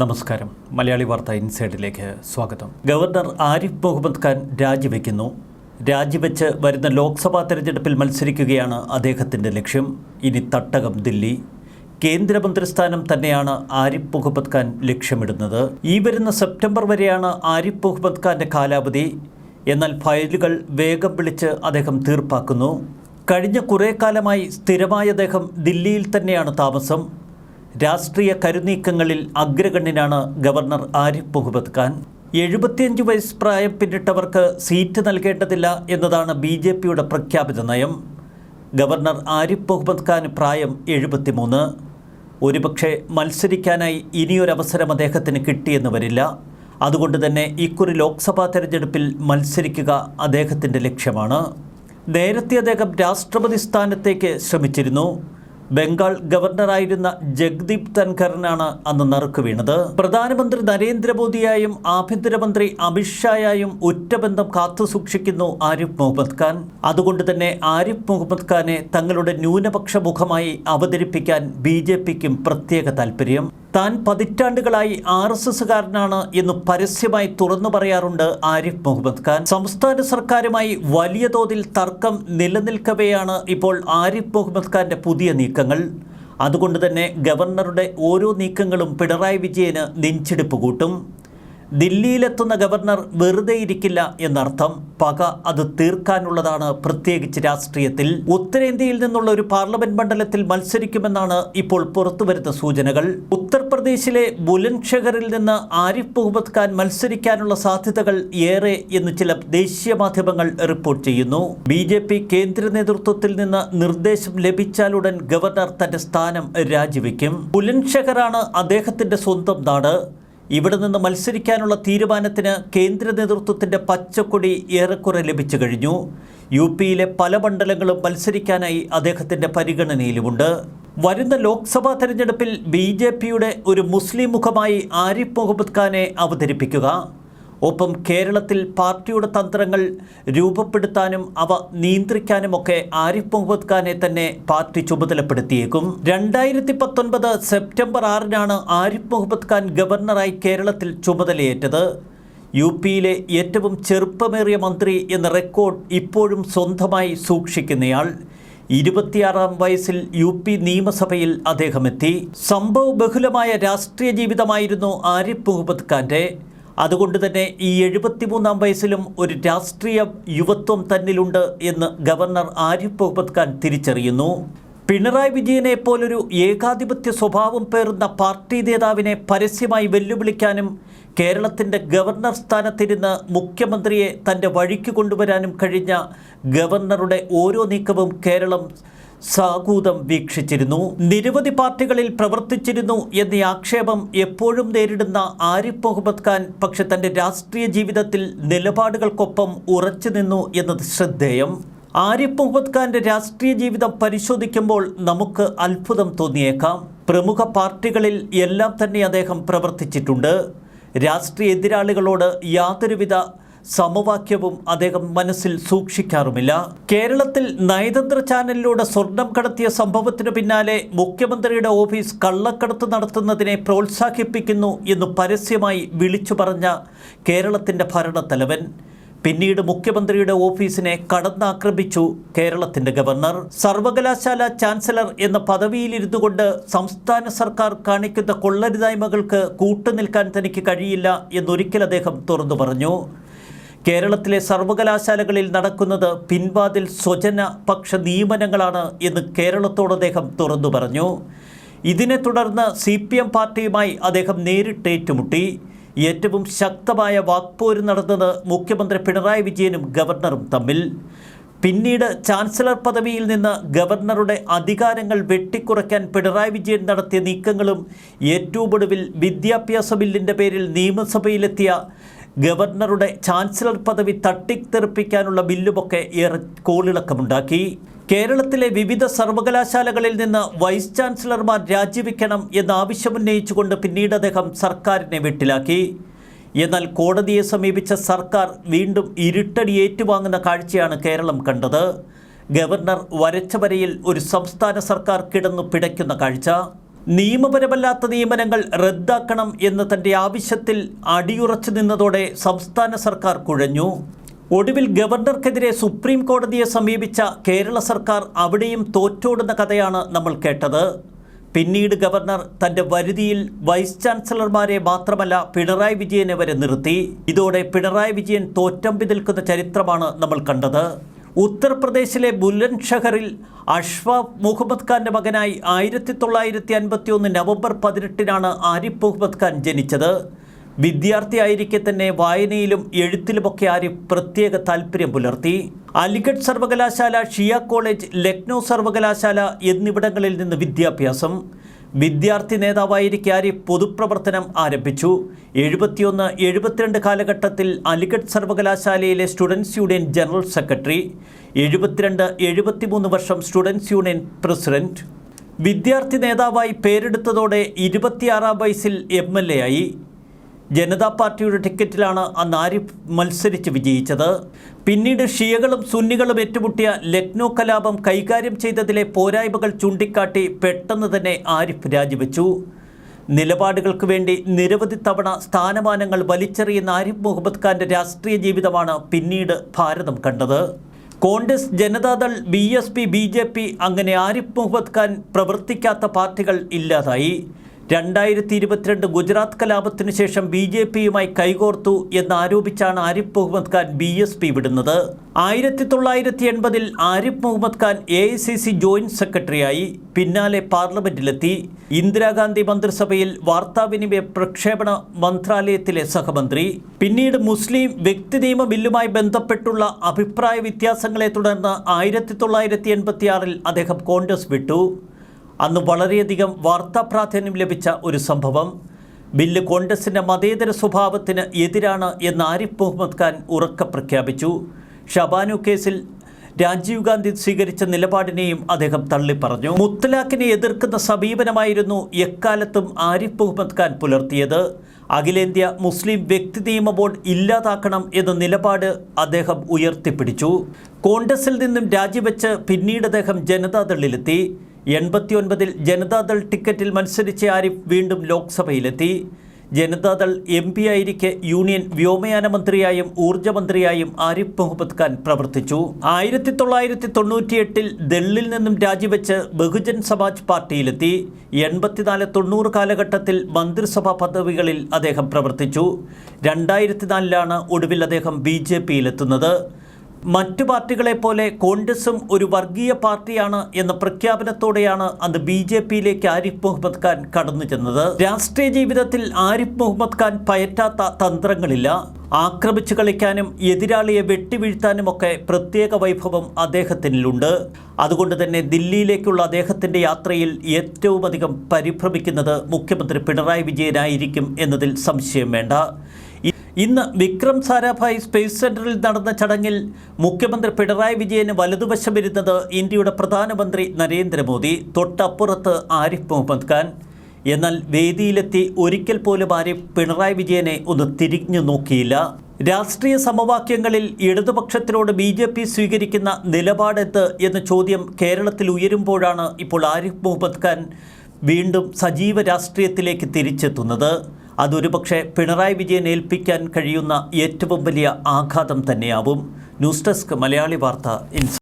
നമസ്കാരം. മലയാളി വാർത്ത ഇൻസൈഡിലേക്ക് സ്വാഗതം. ഗവർണർ ആരിഫ് മുഹമ്മദ് ഖാൻ രാജിവെക്കുന്നു. രാജിവെച്ച് വരുന്ന ലോക്സഭാ തെരഞ്ഞെടുപ്പിൽ മത്സരിക്കുകയാണ് അദ്ദേഹത്തിന്റെ ലക്ഷ്യം. ഇനി തട്ടകം ദില്ലി. കേന്ദ്രമന്ത്രിസ്ഥാനം തന്നെയാണ് ആരിഫ് മുഹമ്മദ് ഖാൻ ലക്ഷ്യമിടുന്നത്. ഈ വരുന്ന സെപ്റ്റംബർ വരെയാണ് ആരിഫ് മുഹമ്മദ് ഖാന്റെ കാലാവധി. എന്നാൽ ഫയലുകൾ വേഗം വിളിച്ച് അദ്ദേഹം തീർപ്പാക്കുന്നു. കഴിഞ്ഞ കുറേ കാലമായി സ്ഥിരമായ അദ്ദേഹം ദില്ലിയിൽ തന്നെയാണ് താമസം. രാഷ്ട്രീയ കരുനീക്കങ്ങളിൽ അഗ്രഗണ്യനാണ് ഗവർണർ ആരിഫ് മുഹമ്മദ് ഖാൻ. എഴുപത്തിയഞ്ച് വയസ്സ് പ്രായം പിന്നിട്ടവർക്ക് സീറ്റ് നൽകേണ്ടതില്ല എന്നതാണ് ബി ജെ പിയുടെ പ്രഖ്യാപിത നയം. ഗവർണർ ആരിഫ് മുഹമ്മദ് ഖാൻ പ്രായം എഴുപത്തിമൂന്ന്. ഒരുപക്ഷെ മത്സരിക്കാനായി ഇനിയൊരവസരം അദ്ദേഹത്തിന് കിട്ടിയെന്ന് വരില്ല. അതുകൊണ്ട് തന്നെ ഇക്കുറി ലോക്സഭാ തെരഞ്ഞെടുപ്പിൽ മത്സരിക്കുക അദ്ദേഹത്തിന്റെ ലക്ഷ്യമാണ്. നേരത്തെ അദ്ദേഹം രാഷ്ട്രപതി സ്ഥാനത്തേക്ക് ശ്രമിച്ചിരുന്നു. ബംഗാൾ ഗവർണറായിരുന്ന ജഗ്ദീപ് ധൻഖറിനാണ് അന്ന് നറുക്ക് വീണത്. പ്രധാനമന്ത്രി നരേന്ദ്രമോദിയായും ആഭ്യന്തരമന്ത്രി അമിത്ഷായായും ഉറ്റബന്ധം കാത്തുസൂക്ഷിക്കുന്നു ആരിഫ് മുഹമ്മദ് ഖാൻ. അതുകൊണ്ട് തന്നെ ആരിഫ് മുഹമ്മദ് ഖാനെ തങ്ങളുടെ ന്യൂനപക്ഷ മുഖമായി അവതരിപ്പിക്കാൻ ബി പ്രത്യേക താല്പര്യം താൻ പതിറ്റാണ്ടുകളായി ആർ എസ് എസ്സുകാരനാണ് എന്ന് പരസ്യമായി തുറന്നു പറയാറുണ്ട് ആരിഫ് മുഹമ്മദ് ഖാൻ. സംസ്ഥാന സർക്കാരുമായി വലിയ തോതിൽ തർക്കം നിലനിൽക്കവെയാണ് ഇപ്പോൾ ആരിഫ് മുഹമ്മദ് ഖാന്റെ പുതിയ നീക്കങ്ങൾ. അതുകൊണ്ട് തന്നെ ഗവർണറുടെ ഓരോ നീക്കങ്ങളും പിണറായി വിജയന് നെഞ്ചെടുപ്പ് കൂട്ടും. ദില്ലിയിലെത്തുന്ന ഗവർണർ വെറുതെ ഇരിക്കില്ല എന്നർത്ഥം. പക അത് തീർക്കാനുള്ളതാണ് പ്രത്യേകിച്ച് രാഷ്ട്രീയത്തിൽ. ഉത്തരേന്ത്യയിൽ നിന്നുള്ള ഒരു പാർലമെന്റ് മണ്ഡലത്തിൽ മത്സരിക്കുമെന്നാണ് ഇപ്പോൾ പുറത്തുവരുന്ന സൂചനകൾ. ഉത്തർപ്രദേശിലെ ബുലൻഷഹറിൽ നിന്ന് ആരിഫ് മുഹമ്മദ് ഖാൻ മത്സരിക്കാനുള്ള സാധ്യതകൾ ഏറെ എന്ന് ചില ദേശീയ മാധ്യമങ്ങൾ റിപ്പോർട്ട് ചെയ്യുന്നു. ബി ജെ പി കേന്ദ്ര നേതൃത്വത്തിൽ നിന്ന് നിർദ്ദേശം ലഭിച്ചാലുടൻ ഗവർണർ തന്റെ സ്ഥാനം രാജിവെക്കും. ബുലൻഷഹറാണ് അദ്ദേഹത്തിന്റെ സ്വന്തം നാട്. ഇവിടെ നിന്ന് മത്സരിക്കാനുള്ള തീരുമാനത്തിന് കേന്ദ്ര നേതൃത്വത്തിന്റെ പച്ചക്കൊടി ഏറെക്കുറെ ലഭിച്ചു കഴിഞ്ഞു. യു പിയിലെ പല മണ്ഡലങ്ങളും മത്സരിക്കാനായി അദ്ദേഹത്തിന്റെ പരിഗണനയിലുമുണ്ട്. വരുന്ന ലോക്സഭാ തെരഞ്ഞെടുപ്പിൽ ബി ജെ പിയുടെ ഒരു മുസ്ലിം മുഖമായി ആരിഫ് മുഹമ്മദ് ഖാനെ അവതരിപ്പിക്കുക. ഒപ്പം കേരളത്തിൽ പാർട്ടിയുടെ തന്ത്രങ്ങൾ രൂപപ്പെടുത്താനും അവ നിയന്ത്രിക്കാനുമൊക്കെ ആരിഫ് മുഹമ്മദ് ഖാനെ തന്നെ പാർട്ടി ചുമതലപ്പെടുത്തിയേക്കും. രണ്ടായിരത്തി പത്തൊൻപത് സെപ്റ്റംബർ ആറിനാണ് ആരിഫ് മുഹമ്മദ് ഖാൻ ഗവർണറായി കേരളത്തിൽ ചുമതലയേറ്റത്. യു പിയിലെ ഏറ്റവും ചെറുപ്പമേറിയ മന്ത്രി എന്ന റെക്കോർഡ് ഇപ്പോഴും സ്വന്തമായി സൂക്ഷിക്കുന്നയാൾ. ഇരുപത്തിയാറാം വയസ്സിൽ യു പി നിയമസഭയിൽ അദ്ദേഹം എത്തി സംഭവ ബഹുലമായ രാഷ്ട്രീയ ജീവിതമായിരുന്നു ആരിഫ് മുഹമ്മദ് ഖാന്റെ. അതുകൊണ്ട് തന്നെ ഈ എഴുപത്തിമൂന്നാം വയസ്സിലും ഒരു രാഷ്ട്രീയ യുവത്വം തന്നിലുണ്ട് എന്ന് ഗവർണർ ആരിഫ് മുഹമ്മദ് ഖാൻ തിരിച്ചറിയുന്നു. പിണറായി വിജയനെ പോലൊരു ഏകാധിപത്യ സ്വഭാവം പേറുന്ന പാർട്ടി നേതാവിനെ പരസ്യമായി വെല്ലുവിളിക്കാനും കേരളത്തിന്റെ ഗവർണർ സ്ഥാനത്തിരുന്ന് മുഖ്യമന്ത്രിയെ തന്റെ വഴിക്ക് കൊണ്ടുവരാനും കഴിഞ്ഞ ഗവർണറുടെ ഓരോ നീക്കവും കേരളം സാകൂതം വീക്ഷിച്ചിരുന്നു. നിരവധി പാർട്ടികളിൽ പ്രവർത്തിച്ചിരുന്നു എന്ന ആക്ഷേപം എപ്പോഴും നേരിടുന്ന ആരിഫ് മുഹമ്മദ് ഖാൻ പക്ഷെ തന്റെ രാഷ്ട്രീയ ജീവിതത്തിൽ നിലപാടുകൾക്കൊപ്പം ഉറച്ചു നിന്നു എന്നത് ശ്രദ്ധേയം. ആരിഫ് മുഹമ്മദ് ഖാന്റെ രാഷ്ട്രീയ ജീവിതം പരിശോധിക്കുമ്പോൾ നമുക്ക് അത്ഭുതം തോന്നിയേക്കാം. പ്രമുഖ പാർട്ടികളിൽ എല്ലാം തന്നെ അദ്ദേഹം പ്രവർത്തിച്ചിട്ടുണ്ട്. രാഷ്ട്രീയ എതിരാളികളോട് യാതൊരുവിധ സമവാക്യവും അദ്ദേഹം മനസ്സിൽ സൂക്ഷിക്കാറുമില്ല. കേരളത്തിൽ നയതന്ത്ര ചാനലിലൂടെ സ്വർണം കടത്തിയ സംഭവത്തിനു പിന്നാലെ മുഖ്യമന്ത്രിയുടെ ഓഫീസ് കള്ളക്കടത്ത് നടത്തുന്നതിനെ പ്രോത്സാഹിപ്പിക്കുന്നു എന്ന് പരസ്യമായി വിളിച്ചു പറഞ്ഞ കേരളത്തിന്റെ ഭരണത്തലവൻ. പിന്നീട് മുഖ്യമന്ത്രിയുടെ ഓഫീസിനെ കടന്നാക്രമിച്ചു കേരളത്തിന്റെ ഗവർണർ. സർവകലാശാല ചാൻസലർ എന്ന പദവിയിലിരുന്നു കൊണ്ട് സംസ്ഥാന സർക്കാർ കാണിക്കുന്ന കൊള്ളരുതായ്മകൾക്ക് കൂട്ടുനിൽക്കാൻ തനിക്ക് കഴിയില്ല എന്നൊരിക്കൽ അദ്ദേഹം തുറന്നു പറഞ്ഞു. കേരളത്തിലെ സർവകലാശാലകളിൽ നടക്കുന്നത് പിൻവാതിൽ സ്വജന പക്ഷ നിയമനങ്ങളാണ് എന്ന് കേരളത്തോട് അദ്ദേഹം തുറന്നു പറഞ്ഞു. ഇതിനെ തുടർന്ന് സി പാർട്ടിയുമായി അദ്ദേഹം നേരിട്ട് ഏറ്റുമുട്ടി ഏറ്റവും ശക്തമായ വാക്പോര് നടന്നത് മുഖ്യമന്ത്രി പിണറായി വിജയനും ഗവർണറും തമ്മിൽ. പിന്നീട് ചാൻസലർ പദവിയിൽ നിന്ന് ഗവർണറുടെ അധികാരങ്ങൾ വെട്ടിക്കുറയ്ക്കാൻ പിണറായി വിജയൻ നടത്തിയ നീക്കങ്ങളും ഏറ്റവും ഒടുവിൽ വിദ്യാഭ്യാസ ബില്ലിന്റെ പേരിൽ നിയമസഭയിലെത്തിയ ഗവർണറുടെ ചാൻസലർ പദവി തട്ടിത്തെറിപ്പിക്കാനുള്ള ബില്ലുമൊക്കെ ഏറെ കോളിളക്കമുണ്ടാക്കി. കേരളത്തിലെ വിവിധ സർവകലാശാലകളിൽ നിന്ന് വൈസ് ചാൻസലർമാർ രാജിവെക്കണം എന്ന ആവശ്യമുന്നയിച്ചുകൊണ്ട് പിന്നീട് അദ്ദേഹം സർക്കാരിനെ വെട്ടിലാക്കി. എന്നാൽ കോടതിയെ സമീപിച്ച സർക്കാർ വീണ്ടും ഇരുട്ടടി ഏറ്റുവാങ്ങുന്ന കാഴ്ചയാണ് കേരളം കണ്ടത്. ഗവർണർ വരച്ച വരയിൽ ഒരു സംസ്ഥാന സർക്കാർ കിടന്നു പിടയ്ക്കുന്ന കാഴ്ച. നിയമപരമല്ലാത്ത നിയമനങ്ങൾ റദ്ദാക്കണം എന്ന തന്റെ ആവശ്യത്തിൽ അടിയുറച്ചു നിന്നതോടെ സംസ്ഥാന സർക്കാർ കുഴഞ്ഞു. ഒടുവിൽ ഗവർണർക്കെതിരെ സുപ്രീം കോടതിയെ സമീപിച്ച കേരള സർക്കാർ അവിടെയും തോറ്റോടുന്ന കഥയാണ് നമ്മൾ കേട്ടത്. പിന്നീട് ഗവർണർ തന്റെ വരുതിയിൽ വൈസ് ചാൻസലർമാരെ മാത്രമല്ല പിണറായി വിജയനെ വരെ നിർത്തി. ഇതോടെ പിണറായി വിജയൻ തോറ്റമ്പി നിൽക്കുന്ന ചരിത്രമാണ് നമ്മൾ കണ്ടത്. ഉത്തർപ്രദേശിലെ ബുലന്ദ് ഷഹറിൽ അഷ്ഫാഫ് മുഹമ്മദ് ഖാന്റെ മകനായി ആയിരത്തി തൊള്ളായിരത്തി അൻപത്തി ഒന്ന് നവംബർ പതിനെട്ടിനാണ് ആരിഫ് മുഹമ്മദ് ഖാൻ ജനിച്ചത്. വിദ്യാർത്ഥിയായിരിക്കെ തന്നെ വായനയിലും എഴുത്തിലുമൊക്കെ ആരിഫ് പ്രത്യേക താല്പര്യം പുലർത്തി. അലിഗഡ് സർവകലാശാല ഷിയ കോളേജ് ലക്നൗ സർവകലാശാല എന്നിവിടങ്ങളിൽ നിന്ന് വിദ്യാഭ്യാസം. വിദ്യാർത്ഥി നേതാവായിരിക്കെ ആര്യ പൊതുപ്രവർത്തനം ആരംഭിച്ചു. എഴുപത്തിയൊന്ന് എഴുപത്തിരണ്ട് കാലഘട്ടത്തിൽ അലിഗഡ് സർവകലാശാലയിലെ സ്റ്റുഡൻസ് യൂണിയൻ ജനറൽ സെക്രട്ടറി. എഴുപത്തിരണ്ട് എഴുപത്തിമൂന്ന് വർഷം സ്റ്റുഡൻസ് യൂണിയൻ പ്രസിഡന്റ്. വിദ്യാർത്ഥി നേതാവായി പേരെടുത്തതോടെ ഇരുപത്തിയാറാം വയസ്സിൽ എം എൽ എ ആയി. ജനതാ പാർട്ടിയുടെ ടിക്കറ്റിലാണ് അന്ന് ആരിഫ് മത്സരിച്ച് വിജയിച്ചത്. പിന്നീട് ഷിയകളും സുന്നികളും ഏറ്റുമുട്ടിയ ലക്നോ കലാപം കൈകാര്യം ചെയ്തതിലെ പോരായ്മകൾ ചൂണ്ടിക്കാട്ടി പെട്ടെന്ന് തന്നെ ആരിഫ് രാജിവെച്ചു. നിലപാടുകൾക്ക് വേണ്ടി നിരവധി തവണ സ്ഥാനമാനങ്ങൾ വലിച്ചെറിയുന്ന ആരിഫ് മുഹമ്മദ് ഖാന്റെ രാഷ്ട്രീയ ജീവിതമാണ് പിന്നീട് ഭാരതം കണ്ടത്. Congress Janata Dal B S P B J P അങ്ങനെ ആരിഫ് മുഹമ്മദ് ഖാൻ പ്രവർത്തിക്കാത്ത പാർട്ടികൾ ഇല്ലാതായി. രണ്ടായിരത്തി ഇരുപത്തിരണ്ട് ഗുജറാത്ത് കലാപത്തിനു ശേഷം ബി ജെ പിയുമായി കൈകോർത്തു എന്നാരോപിച്ചാണ് Arif Mohammed Khan B S P വിടുന്നത്. ആയിരത്തി തൊള്ളായിരത്തി എൺപതിൽ Arif Mohammed Khan A I C C joint സെക്രട്ടറിയായി. പിന്നാലെ പാർലമെന്റിലെത്തി. ഇന്ദിരാഗാന്ധി മന്ത്രിസഭയിൽ വാർത്താവിനിമയ പ്രക്ഷേപണ മന്ത്രാലയത്തിലെ സഹമന്ത്രി. പിന്നീട് മുസ്ലിം വ്യക്തി നിയമ ബില്ലുമായി ബന്ധപ്പെട്ടുള്ള അഭിപ്രായ വ്യത്യാസങ്ങളെ തുടർന്ന് ആയിരത്തി തൊള്ളായിരത്തി എൺപത്തിയാറിൽ അദ്ദേഹം കോൺഗ്രസ് വിട്ടു. അന്ന് വളരെയധികം വാർത്താ പ്രാധാന്യം ലഭിച്ച ഒരു സംഭവം. ബില്ല് കോൺഗ്രസിന്റെ മതേതര സ്വഭാവത്തിന് എതിരാണ് എന്ന് ആരിഫ് മുഹമ്മദ് ഖാൻ ഉറക്ക പ്രഖ്യാപിച്ചു. ഷബാനു കേസിൽ രാജീവ് ഗാന്ധി സ്വീകരിച്ച നിലപാടിനെയും അദ്ദേഹം തള്ളിപ്പറഞ്ഞു. മുത്തലാഖിനെ എതിർക്കുന്ന സമീപനമായിരുന്നു എക്കാലത്തും ആരിഫ് മുഹമ്മദ് ഖാൻ പുലർത്തിയത്. അഖിലേന്ത്യാ മുസ്ലിം വ്യക്തി നിയമ ബോർഡ് ഇല്ലാതാക്കണം എന്ന നിലപാട് അദ്ദേഹം ഉയർത്തിപ്പിടിച്ചു. കോൺഗ്രസിൽ നിന്നും രാജിവെച്ച് പിന്നീട് അദ്ദേഹം ജനതാദളിലെത്തി. എൺപത്തിയൊൻപതിൽ ജനതാദൾ ടിക്കറ്റിൽ മത്സരിച്ച ആരിഫ് വീണ്ടും ലോക്സഭയിലെത്തി. ജനതാദൾ എം പി ആയിരിക്കെ യൂണിയൻ വ്യോമയാന മന്ത്രിയായും ഊർജമന്ത്രിയായും ആരിഫ് മുഹമ്മദ് ഖാൻ പ്രവർത്തിച്ചു. ആയിരത്തി തൊള്ളായിരത്തി തൊണ്ണൂറ്റിയെട്ടിൽ ദളിൽ നിന്നും രാജിവെച്ച് ബഹുജൻ സമാജ് പാർട്ടിയിലെത്തി. എൺപത്തിനാല് തൊണ്ണൂറ് കാലഘട്ടത്തിൽ മന്ത്രിസഭാ പദവികളിൽ അദ്ദേഹം പ്രവർത്തിച്ചു. രണ്ടായിരത്തി നാലിലാണ് ഒടുവിൽ അദ്ദേഹം ബി ജെ പിയിലെത്തുന്നത്. മറ്റു പാർട്ടികളെ പോലെ കോൺഗ്രസും ഒരു വർഗീയ പാർട്ടിയാണ് എന്ന പ്രഖ്യാപനത്തോടെയാണ് അന്ന് ബി ജെ പിയിലേക്ക് ആരിഫ് മുഹമ്മദ് ഖാൻ കടന്നു ചെന്നത്. രാഷ്ട്രീയ ജീവിതത്തിൽ ആരിഫ് മുഹമ്മദ് ഖാൻ പയറ്റാത്ത തന്ത്രങ്ങളില്ല. ആക്രമിച്ചു കളിക്കാനും എതിരാളിയെ വെട്ടിവീഴ്ത്താനുമൊക്കെ പ്രത്യേക വൈഭവം അദ്ദേഹത്തിനുണ്ട് അതുകൊണ്ട് തന്നെ ദില്ലിയിലേക്കുള്ള അദ്ദേഹത്തിന്റെ യാത്രയിൽ ഏറ്റവും അധികം പരിഭ്രമിക്കുന്നത് മുഖ്യമന്ത്രി പിണറായി വിജയനായിരിക്കും എന്നതിൽ സംശയം വേണ്ട. ഇന്ന് വിക്രം സാരാഭായ് സ്പേസ് സെന്ററിൽ നടന്ന ചടങ്ങിൽ മുഖ്യമന്ത്രി പിണറായി വിജയന് വലതുവശമിരുന്നത് ഇന്ത്യയുടെ പ്രധാനമന്ത്രി നരേന്ദ്രമോദി തൊട്ടപ്പുറത്ത് ആരിഫ് മുഹമ്മദ് ഖാൻ. എന്നാൽ വേദിയിലെത്തി ഒരിക്കൽ പോലും ആരിഫ് പിണറായി വിജയനെ ഒന്ന് തിരിഞ്ഞു നോക്കിയില്ല. രാഷ്ട്രീയ സമവാക്യങ്ങളിൽ ഇടതുപക്ഷത്തിനോട് ബി ജെ പി സ്വീകരിക്കുന്ന നിലപാടെന്ത് എന്ന ചോദ്യം കേരളത്തിൽ ഉയരുമ്പോഴാണ് ഇപ്പോൾ ആരിഫ് മുഹമ്മദ് ഖാൻ വീണ്ടും സജീവ രാഷ്ട്രീയത്തിലേക്ക് തിരിച്ചെത്തുന്നത്. അതൊരുപക്ഷെ പിണറായി വിജയൻ ഏൽപ്പിക്കാൻ കഴിയുന്ന ഏറ്റവും വലിയ ആഘാതം തന്നെയാവും. ന്യൂസ് ഡെസ്ക് മലയാളി വാർത്ത ഇൻസ്